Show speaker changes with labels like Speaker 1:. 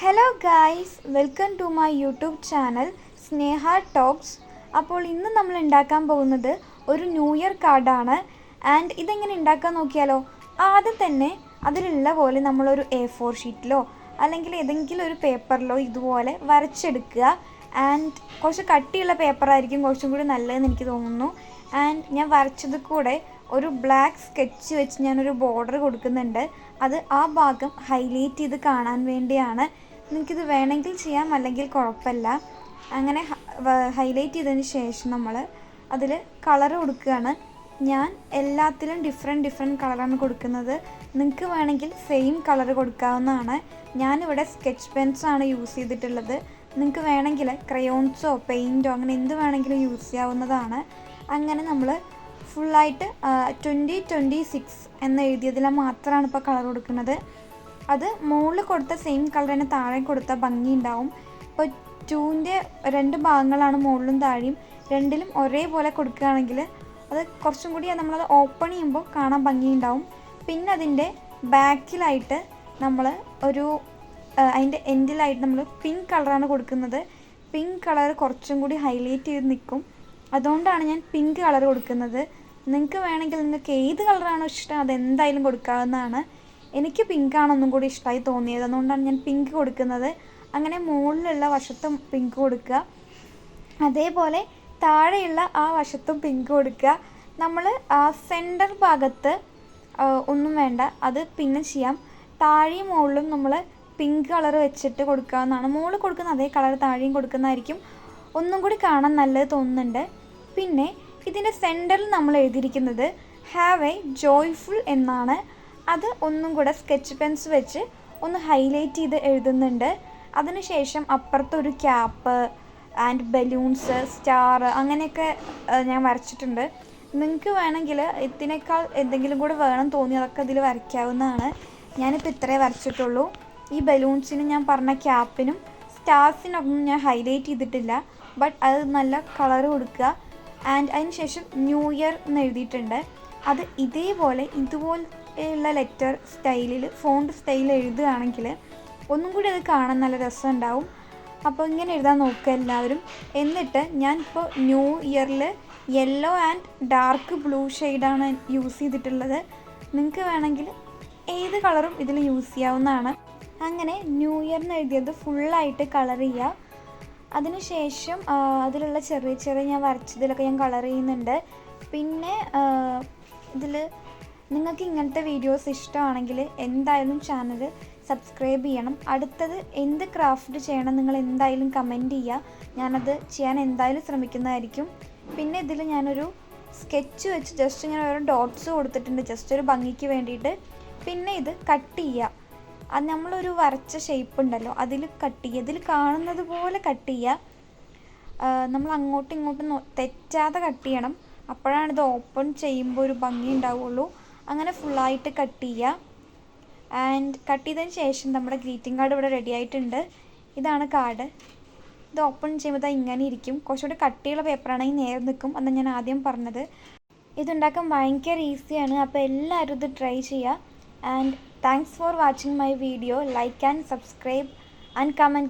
Speaker 1: Hello guys welcome to my YouTube channel Sneha talks അപ്പോൾ ഇന്ന് നമ്മൾ ഉണ്ടാക്കാൻ പോകുന്നത് ഒരു ന്യൂ ഇയർ കാർഡാണ് ആൻഡ് ഇതെങ്ങനെ ഉണ്ടാക്കാൻ നോക്കിയാലോ? ആദ്യം തന്നെ അതിലുള്ള പോലെ നമ്മളൊരു എ ഫോർ ഷീറ്റിലോ അല്ലെങ്കിൽ ഏതെങ്കിലും ഒരു പേപ്പറിലോ ഇതുപോലെ വരച്ചെടുക്കുക. ആൻഡ് കുറച്ച് കട്ടിയുള്ള പേപ്പറായിരിക്കും കുറച്ചും കൂടി നല്ലതെന്ന് എനിക്ക് തോന്നുന്നു. ആൻഡ് ഞാൻ വരച്ചത് കൂടെ ഒരു ബ്ലാക്ക് സ്കെച്ച് വെച്ച് ഞാനൊരു ബോർഡർ കൊടുക്കുന്നുണ്ട്. അത് ആ ഭാഗം ഹൈലൈറ്റ് ചെയ്ത് കാണാൻ വേണ്ടിയാണ്. നിങ്ങൾക്കിത് വേണമെങ്കിൽ ചെയ്യാം അല്ലെങ്കിൽ കുഴപ്പമില്ല. അങ്ങനെ ഹൈലൈറ്റ് ചെയ്തതിന് ശേഷം നമ്മൾ അതിൽ കളർ കൊടുക്കുകയാണ്. ഞാൻ എല്ലാത്തിലും ഡിഫറെന്റ് ഡിഫറെന്റ് കളറാണ് കൊടുക്കുന്നത്. നിങ്ങൾക്ക് വേണമെങ്കിൽ സെയിം കളർ കൊടുക്കാവുന്നതാണ്. ഞാനിവിടെ സ്കെച്ച് പെൻസാണ് യൂസ് ചെയ്തിട്ടുള്ളത്. നിങ്ങൾക്ക് വേണമെങ്കിൽ ക്രയോൺസോ പെയിന്റോ അങ്ങനെ എന്ത് വേണമെങ്കിലും യൂസ് ചെയ്യാവുന്നതാണ്. അങ്ങനെ നമ്മൾ ഫുള്ളായിട്ട് ട്വന്റി ട്വന്റി സിക്സ് എന്ന് എഴുതിയതിൽ മാത്രമാണ് ഇപ്പോൾ കളർ കൊടുക്കുന്നത്. അത് മുകളിൽ കൊടുത്ത സെയിം കളർ തന്നെ താഴെ കൊടുത്ത ഭംഗി ഉണ്ടാവും ഇപ്പോൾ ടൂവിന്റെ രണ്ട് ഭാഗങ്ങളാണ് മുകളിലും താഴെയും. രണ്ടിലും ഒരേപോലെ കൊടുക്കുകയാണെങ്കിൽ അത് കുറച്ചും കൂടി നമ്മളത് ഓപ്പൺ ചെയ്യുമ്പോൾ കാണാൻ ഭംഗിയുണ്ടാവും. പിന്നെ അതിന്റെ ബാക്കിലായിട്ട് നമ്മൾ ഒരു അതിന്റെ എൻഡിലായിട്ട് നമ്മൾ പിങ്ക് കളറാണ് കൊടുക്കുന്നത്. പിങ്ക് കളർ കുറച്ചും കൂടി ഹൈലൈറ്റ് ചെയ്ത് നിൽക്കും. അതുകൊണ്ടാണ് ഞാൻ പിങ്ക് കളർ കൊടുക്കുന്നത്. നിങ്ങൾക്ക് വേണമെങ്കിൽ നിങ്ങൾക്ക് ഏത് കളറാണോ ഇഷ്ടം അതെന്തായാലും കൊടുക്കാവുന്നതാണ്. എനിക്ക് പിങ്കാണ് ഒന്നും കൂടി ഇഷ്ടമായി തോന്നിയത്. അതുകൊണ്ടാണ് ഞാൻ പിങ്ക് കൊടുക്കുന്നത്. അങ്ങനെ മുകളിലുള്ള വശത്തും പിങ്ക് കൊടുക്കുക. അതേപോലെ താഴെയുള്ള ആ വശത്തും പിങ്ക് കൊടുക്കുക. നമ്മൾ ആ സെന്റർ ഭാഗത്ത് ഒന്നും വേണ്ട. അത് പിന്നെ ചെയ്യാം. താഴെയും മുകളിലും നമ്മൾ പിങ്ക് കളർ വെച്ചിട്ട് കൊടുക്കാവുന്നതാണ് മുകളിൽ കൊടുക്കുന്ന അതേ കളർ താഴെയും കൊടുക്കുന്നതായിരിക്കും. ഒന്നും കൂടി കാണാൻ നല്ലത് തോന്നുന്നുണ്ട്. പിന്നെ ഇതിന്റെ സെന്ററിൽ നമ്മൾ എഴുതിയിരിക്കുന്നത് ഹാവ് എ ജോയ്ഫുൾ എന്നാണ്. അത് ഒന്നും കൂടെ സ്കെച്ച് പെൻസ് വെച്ച് ഒന്ന് ഹൈലൈറ്റ് ചെയ്ത് എഴുതുന്നുണ്ട്. അതിനുശേഷം അപ്പുറത്തൊരു ക്യാപ്പ് ആൻഡ് ബലൂൺസ് സ്റ്റാർ അങ്ങനെയൊക്കെ ഞാൻ വരച്ചിട്ടുണ്ട്. നിങ്ങൾക്ക് വേണമെങ്കിൽ ഇതിനേക്കാൾ എന്തെങ്കിലും കൂടെ വേണം തോന്നി അതൊക്കെ ഇതിൽ വരയ്ക്കാവുന്നതാണ്. ഞാനിപ്പോൾ ഇത്രേ വരച്ചിട്ടുള്ളൂ. ഈ ബലൂൺസിനും ഞാൻ പറഞ്ഞ ക്യാപ്പിനും സ്റ്റാർസിനൊന്നും ഞാൻ ഹൈലൈറ്റ് ചെയ്തിട്ടില്ല. ബട്ട് അത് നല്ല കളർ കൊടുക്കുക. ആൻഡ് അതിന് ശേഷം ന്യൂ ഇയർ എന്ന് എഴുതിയിട്ടുണ്ട്. അത് ഇതേപോലെ ഇതുപോലെയുള്ള ലെറ്റർ സ്റ്റൈലിൽ ഫോണ്ട് സ്റ്റൈൽ എഴുതുകയാണെങ്കിൽ ഒന്നും കൂടി അത് കാണാൻ നല്ല രസം ഉണ്ടാവും അപ്പോൾ ഇങ്ങനെ എഴുതാൻ നോക്കുക എല്ലാവരും. എന്നിട്ട് ഞാൻ ഇപ്പോൾ ന്യൂ ഇയറിൽ യെല്ലോ ആൻഡ് ഡാർക്ക് ബ്ലൂ ഷെയ്ഡാണ് യൂസ് ചെയ്തിട്ടുള്ളത്. നിങ്ങൾക്ക് വേണമെങ്കിൽ ഏത് കളറും ഇതിൽ യൂസ് ചെയ്യാവുന്നതാണ്. അങ്ങനെ ന്യൂ ഇയറിന് എഴുതിയത് ഫുള്ളായിട്ട് കളർ ചെയ്യുക. അതിനുശേഷം അതിലുള്ള ചെറിയ ചെറിയ ഞാൻ വരച്ചതിലൊക്കെ ഞാൻ കളർ ചെയ്യുന്നുണ്ട്. പിന്നെ ഇതിൽ നിങ്ങൾക്ക് ഇങ്ങനത്തെ വീഡിയോസ് ഇഷ്ടമാണെങ്കിൽ എന്തായാലും ചാനൽ സബ്സ്ക്രൈബ് ചെയ്യണം. അടുത്തത് എന്ത് ക്രാഫ്റ്റ് ചെയ്യണം നിങ്ങൾ എന്തായാലും കമന്റ് ചെയ്യുക. ഞാനത് ചെയ്യാൻ എന്തായാലും ശ്രമിക്കുന്നതായിരിക്കും. പിന്നെ ഇതിൽ ഞാനൊരു സ്കെച്ച് വെച്ച് ജസ്റ്റ് ഇങ്ങനെ ഓരോ ഡോട്ട്സ് കൊടുത്തിട്ടുണ്ട്. ജസ്റ്റ് ഒരു ഭംഗിക്ക് വേണ്ടിയിട്ട്. പിന്നെ ഇത് കട്ട് ചെയ്യുക. അത് നമ്മളൊരു വരച്ച ഷേപ്പ് ഉണ്ടല്ലോ അതിൽ കട്ട് ചെയ്യുക. ഇതിൽ കാണുന്നത് പോലെ കട്ട് ചെയ്യുക. നമ്മൾ അങ്ങോട്ടും ഇങ്ങോട്ടും തെറ്റാതെ കട്ട് ചെയ്യണം. അപ്പോഴാണ് ഇത് ഓപ്പൺ ചെയ്യുമ്പോൾ ഒരു ഭംഗി ഉണ്ടാവുള്ളൂ. അങ്ങനെ ഫുള്ളായിട്ട് കട്ട് ചെയ്യുക ആൻഡ് കട്ട് ചെയ്തതിന് ശേഷം നമ്മുടെ ഗ്രീറ്റിംഗ് കാർഡ് ഇവിടെ റെഡി ആയിട്ടുണ്ട്. ഇതാണ് കാർഡ് ഇത് ഓപ്പൺ ചെയ്യുമ്പോൾ ഇങ്ങനെ ഇരിക്കും. കുറച്ചുകൂടി കട്ടിയുള്ള പേപ്പറാണെങ്കിൽ നേരെ നിൽക്കും. അന്ന് ഞാൻ ആദ്യം പറഞ്ഞത്. ഇതുണ്ടാക്കാൻ ഭയങ്കര ഈസിയാണ് അപ്പോൾ എല്ലാവരും ഇത് ട്രൈ ചെയ്യുക. And thanks for watching my video like and subscribe and comment